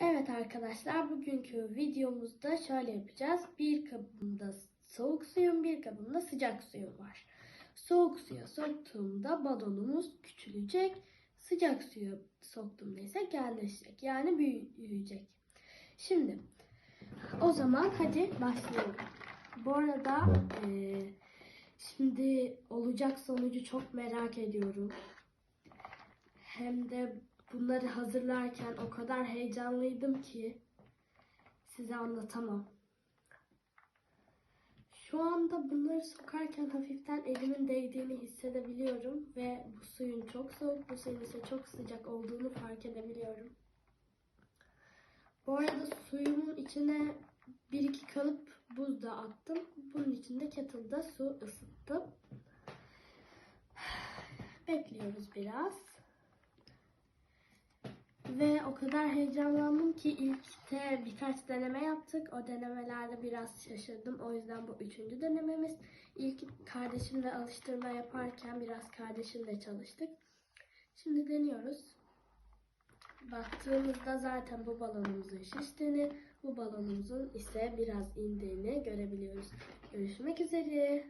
Evet arkadaşlar bugünkü videomuzda şöyle yapacağız. Bir kabımda soğuk suyum, bir kabımda sıcak suyum var. Soğuk suya soktuğumda balonumuz küçülecek. Sıcak suya soktuğumda ise genleşecek. Yani büyüyecek. Şimdi o zaman hadi başlayalım. Bu arada eee, şimdi olacak sonucu çok merak ediyorum. Hem de bunları hazırlarken o kadar heyecanlıydım ki size anlatamam. Şu anda bunları sokarken hafiften elimin değdiğini hissedebiliyorum ve bu suyun çok soğuk, bu suyun ise çok sıcak olduğunu fark edebiliyorum. Bu arada suyumun içine bir iki kalıp buz da attım. Bunun içinde kettle'da su ısıttım. Bekliyoruz biraz. O kadar heyecanlandım ki ilkte birkaç deneme yaptık. O denemelerde biraz şaşırdım. O yüzden bu üçüncü denememiz. İlk kardeşimle alıştırma yaparken biraz kardeşimle çalıştık. Şimdi deniyoruz. Baktığımızda zaten bu balonumuzun şiştiğini, bu balonumuzun ise biraz indiğini görebiliyoruz. Görüşmek üzere.